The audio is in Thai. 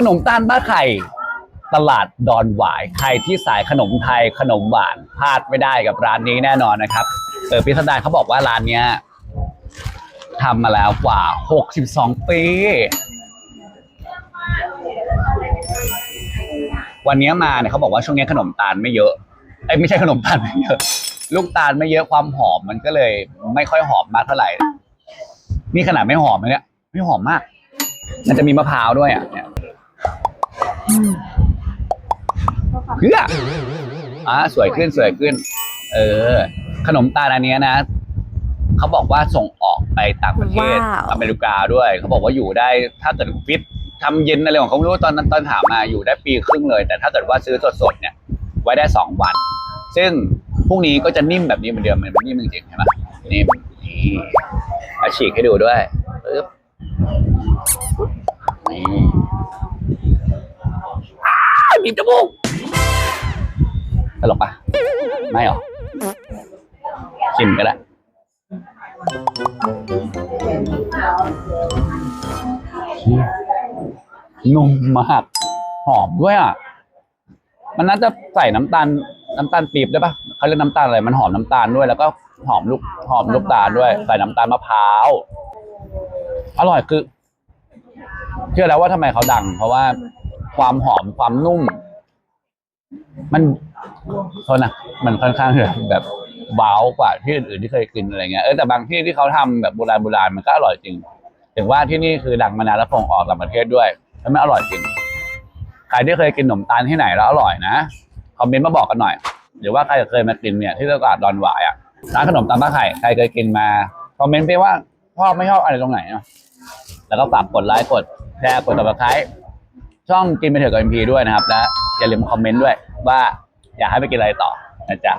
ขนมตาลบ้าไข่ ตลาดดอนหวายใครที่สายขนมไทยขนมหวานพลาดไม่ได้กับร้านนี้แน่นอนนะครับเออพิสดารเขาบอกว่าร้านเนี้ยทำมาแล้วกว่า 62 ปี วันนี้มาเนี่ยเขาบอกว่าช่วงนี้ขนมตาลไม่เยอะไอ้ยไม่ใช่ขนมตาลไม่เยอะ ลูกตาลไม่เยอะความหอมมันก็เลยไม่ค่อยหอมมากเท่าไหร่ นี่ขนาดไม่หอมนะเนี่ยไม่หอมมาก มันจะมีมะพร้าวด้วยอะเนี่ย เพื่ออ่าสวยขึ้นสวยขึ้น เออ ขนมตาลอันเนี้ยนะเขาบอกว่าส่งออกไปต่างประเทศว้าว อเมริกาด้วยเขาบอกว่าอยู่ได้ถ้าเกิดฟิตทำเย็นอะไรของเขาไม่รู้ตอนนั้นตอนถามมาอยู่ได้ปีครึ่งเลย แต่ถ้าเกิดว่าซื้อสดๆเนี่ย ไว้ได้สองวัน ซึ่งพรุ่งนี้ก็จะนิ่มแบบนี้เหมือนเดิมมันนิ่มจริงๆใช่ไหมนิ่มนี่อาฉีกให้ดูด้วยปึ๊บนี่อ้าวบีบจมูกตลกปะไม่หรอชิมก็ได้นุ่มมาก หอมด้วยอะ มันน่าจะใส่น้ำตาล น้ำตาลปี๊บได้ปะเขาเรียกน้ำตาลอะไร มันหอมน้ำตาลด้วย แล้วก็หอมลูก หอมลูกตาลด้วย ใส่น้ำตาลมะพร้าว อร่อยคือ เชื่อแล้วว่าทำไมเขาดัง เพราะว่า ความหอมความนุ่ม มันโทษนะมันค่อนข้างแบบแบบว้าวกว่าที่อื่นๆที่เคยกินอะไรเงี้ยเออแต่บางที่ที่เขาทำแบบโบราณโบราณมันก็อร่อยจริง ถึงว่าที่นี่คือดังมานานแล้วส่งออกต่างประเทศด้วยแล้วมันอร่อยจริงใครที่เคยกินขนมตาลที่ไหนแล้วอร่อยนะคอมเมนต์มาบอกกันหน่อยหรือว่าใครเคยมากินเนี่ย ที่ตลาดดอนหวายอะร้านขนมตาลบ้าไข่ใครเคยกินมาคอมเมนต์ไปว่าชอบไม่ชอบอะไรตรงไหนเนาะแล้วก็ฝากกดไลค์กดแชร์กดติดตาม ช่องกินไปเถอะกับเอ็มพีด้วยนะครับ และอย่าลืมคอมเมนต์ด้วยว่าอยากให้ไปกินอะไรต่อนะจ๊ะ